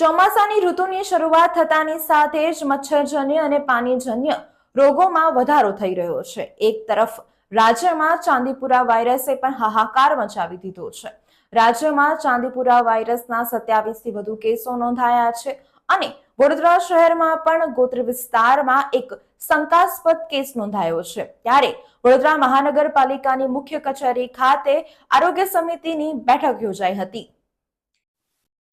ચોમાસાની ઋતુની શરૂઆત થતાની સાથે જ મચ્છરજન્ય અને પાણીજન્ય રોગોમાં વધારો થઈ રહ્યો છે. એક તરફ રાજ્યમાં ચાંદીપુરા વાયરસે પણ હાહાકાર મચાવી દીધો છે. રાજ્યમાં ચાંદીપુરા વાયરસના સત્યાવીસથી વધુ કેસો નોંધાયા છે અને વડોદરા શહેરમાં પણ ગોત્ર વિસ્તારમાં એક શંકાસ્પદ કેસ નોંધાયો છે. ત્યારે વડોદરા મહાનગરપાલિકાની મુખ્ય કચેરી ખાતે આરોગ્ય સમિતિની બેઠક યોજાઈ હતી.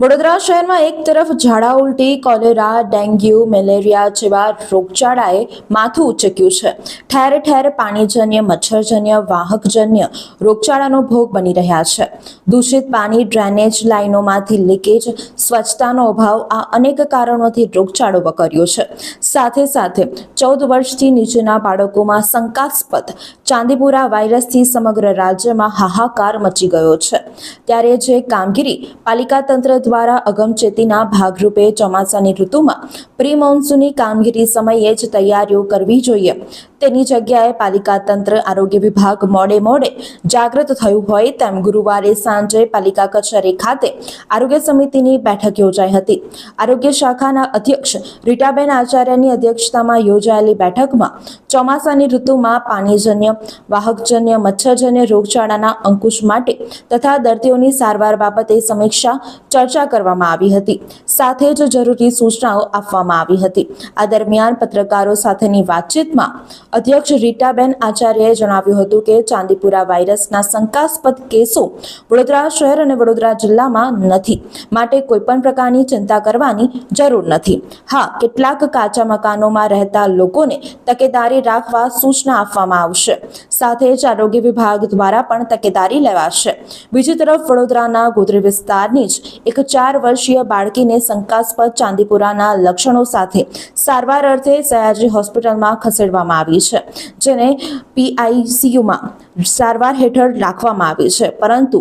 વડોદરા શહેરમાં એક તરફ ઝાડા ઉલટી, કોલેરા, ડેન્ગ્યુ, મેલેરિયા જેવા રોગચાળાએ માથું ઉચક્યું છે. ઠેર ઠેર પાણીજન્ય, મચ્છરજન્ય, વાહકજન્ય રોગચાળાનો ભોગ બની રહ્યા છે. દૂષિત પાણી, ડ્રેનેજ લાઇનોમાંથી લીકેજ, સ્વચ્છતાનો અભાવ આ અનેક કારણોથી રોગચાળો વકર્યો છે. સાથે સાથે ચૌદ વર્ષથી નીચેના બાળકોમાં શંકાસ્પદ ચાંદીપુરા વાયરસથી સમગ્ર રાજ્યમાં હાહાકાર મચી ગયો છે. ત્યારે જે કામગીરી પાલિકા તંત્ર દ્વારા અગમચેતીના ભાગરૂપે ચોમાસાની ઋતુમાં પ્રી મોન્સૂનની કામગીરી સમયે જ તૈયારીઓ કરવી જોઈએ. તેની જગ્યાએ પાલિકા તંત્ર, આરોગ્ય વિભાગ મોડે મોડે જાગૃત થયું હોય તેમ ગુરુવારે સાંજે પાલિકા કચેરી ખાતે આરોગ્ય સમિતિની બેઠક યોજાઈ હતી. આરોગ્ય શાખાના અધ્યક્ષ રીટાબેન આચાર્યની અધ્યક્ષતામાં યોજાયેલી બેઠકમાં ચોમાસાની ઋતુમાં પાણીજન્ય, વાહકજન્ય, મચ્છરજન્ય રોગચાળાના અંકુશ માટે તથા દર્દીઓની સારવાર બાબતે સમીક્ષા ચર્ચા કરવામાં આવી હતી. સાથે જ જરૂરી સૂચનાઓ આપવામાં આવી હતી. આ દરમિયાન પત્રકારો સાથેની વાતચીતમાં અધ્યક્ષ રીટાબેન આચાર્યએ જણાવ્યું હતું કે ચાંદીપુરા વાયરસના શંકાસ્પદ કેસો વડોદરા શહેર અને વડોદરા જિલ્લામાં નથી. માટે કોઈપણ પ્રકારની ચિંતા કરવાની જરૂર નથી. હા, કેટલાક કાચા મકાનોમાં રહેતા લોકોને તકેદારી રાખવા સૂચના આપવામાં આવશે. સાથે જ આરોગ્ય વિભાગ દ્વારા પણ તકેદારી લેવાશે. બીજી તરફ, વડોદરાના ગોધરી વિસ્તારની જ એક ચાર વર્ષીય બાળકીને શંકાસ્પદ ચાંદીપુરાના લક્ષણો સાથે સારવાર અર્થે સયાજી હોસ્પિટલમાં ખસેડવામાં આવી છે, જેને પીઆઈસીયુમાં સારવાર હેઠળ રાખવામાં આવી છે. પરંતુ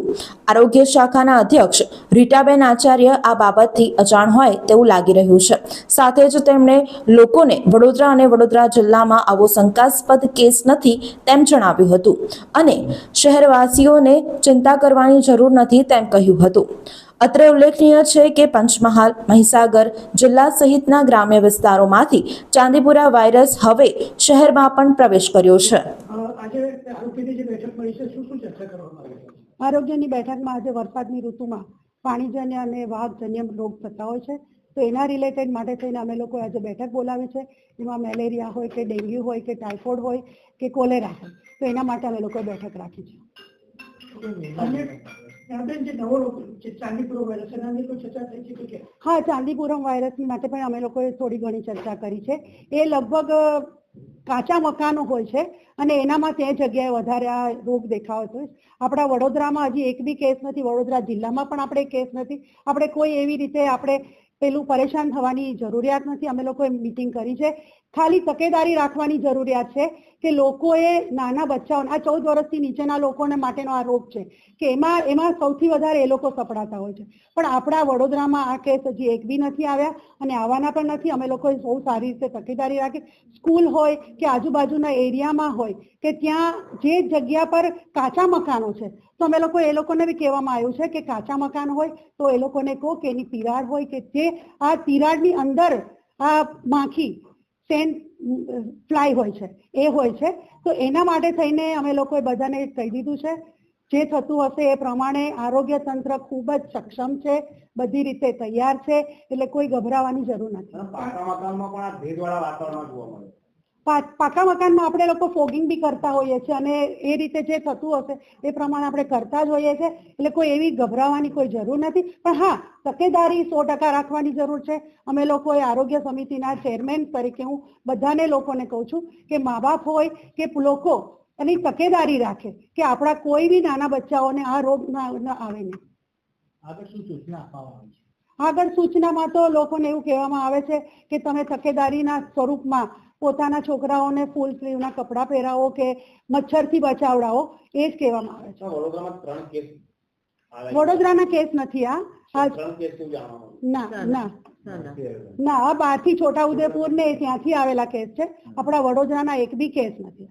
આરોગ્ય શાખાના અધ્યક્ષ રીટાબેન આચાર્ય આ બાબતથી અજાણ હોય તેવું લાગી રહ્યું છે. સાથે જ તેમણે લોકોને વડોદરા અને વડોદરા જિલ્લામાં આવો શંકાસ્પદ કેસ નથી તેમ જણાવ્યું હતું અને શહેરવાસીઓને ચિંતા કરવાની જરૂર નથી તેમ કહ્યું હતું. અત્રે ઉલ્લેખનીય છે કે પંચમહાલ મહીસાગર જિલ્લા સહિતના ગ્રામ્ય વિસ્તારોમાંથી ચાંદીપુરા વાયરસ હવે શહેરમાં પણ પ્રવેશ કર્યો છે. આરોગ્યની બેઠકમાં આજે વરસાદની ઋતુમાં પાણીજન્ય અને વાહકજન્ય રોગ થતા હોય છે. તો એના રિલેટેડ માટે થઈને અમે લોકો આજે બેઠક બોલાવી છે. એમાં મેલેરિયા હોય કે ડેન્ગ્યુ હોય કે ટાઇફોઇડ હોય કે કોલેરા હોય તો એના માટે અમે લોકોએ બેઠક રાખી છે. હા ચાંદીપુરમ વાયરસ માટે પણ અમે લોકોએ થોડી ઘણી ચર્ચા કરી છે. એ લગભગ કાચા મકાનો હોય છે અને એનામાં તે જગ્યાએ વધારે આ રોગ દેખાવો હોય આપણા વડોદરામાં હજી એક બી કેસ નથી, વડોદરા જિલ્લામાં પણ આપણે કેસ નથી. આપણે કોઈ એવી રીતે આપણે પેલું પરેશાન થવાની જરૂરિયાત નથી. અમે લોકોએ મીટિંગ કરી છે. ખાલી તકેદારી રાખવાની જરૂરિયાત છે કે લોકોએ નાના બચ્ચાઓને, આ ચૌદ વર્ષથી નીચેના લોકોને માટેનો આ રોગ છે કે એમાં એમાં સૌથી વધારે એ લોકો સપડાતા હોય છે. પણ આપણા વડોદરામાં આ કેસ હજી એક બી નથી આવ્યા અને આવવાના પણ નથી. અમે લોકોએ બહુ સારી રીતે તકેદારી રાખી. સ્કૂલ હોય કે આજુબાજુના એરિયામાં હોય કે ત્યાં જે જગ્યા પર કાચા મકાનો છે. તો અમે લોકો એ લોકોને બી કહેવામાં આવ્યું છે કે કાચા મકાન હોય તો એ લોકોને કહો કે એની તિરાડ હોય કે જે આ તિરાડની અંદર આ માખી સેન, ફ્લાય હોય છે, એ હોય છે. તો એના માટે થઈને અમે લોકોએ બધાને કહી દીધું છે. જે થતું હશે એ પ્રમાણે આરોગ્ય તંત્ર ખૂબ જ સક્ષમ છે, બધી રીતે તૈયાર છે, એટલે કોઈ ગભરાવાની જરૂર નથી. પાકા મકાનમાં આપણે લોકો ફોગિંગ બી કરતા હોઈએ છીએ અને એ રીતે જે થતું હશે એ પ્રમાણે આપણે કરતા જ હોઈએ છીએ. એટલે કોઈ એવી ગભરાવાની કોઈ જરૂર નથી. પણ હા તકેદારી સો ટકા રાખવાની જરૂર છે. અમે લોકોએ આરોગ્ય સમિતિના ચેરમેન તરીકે હું બધાને લોકોને કહું છું કે મા બાપ હોય કે લોકો એની તકેદારી રાખે કે આપણા કોઈ બી નાના બચ્ચાઓને આ રોગ ના ના આવે નહીં આગળ શું સૂચના આપવામાં આવી છે? આગળ સૂચનામાં તો લોકોને એવું કહેવામાં આવે છે કે તમે તકેદારીના સ્વરૂપમાં પોતાના છોકરાઓને ફૂલ સ્લીવના કપડાં પહેરાવો કે મચ્છરથી બચાવડાવો એ જ કહેવામાં આવે છે. વડોદરાના કેસ નથી આ. ના ના ના. આ બહારથી છોટાઉદેપુર ને ત્યાંથી આવેલા કેસ છે. આપણા વડોદરાના એક બી કેસ નથી.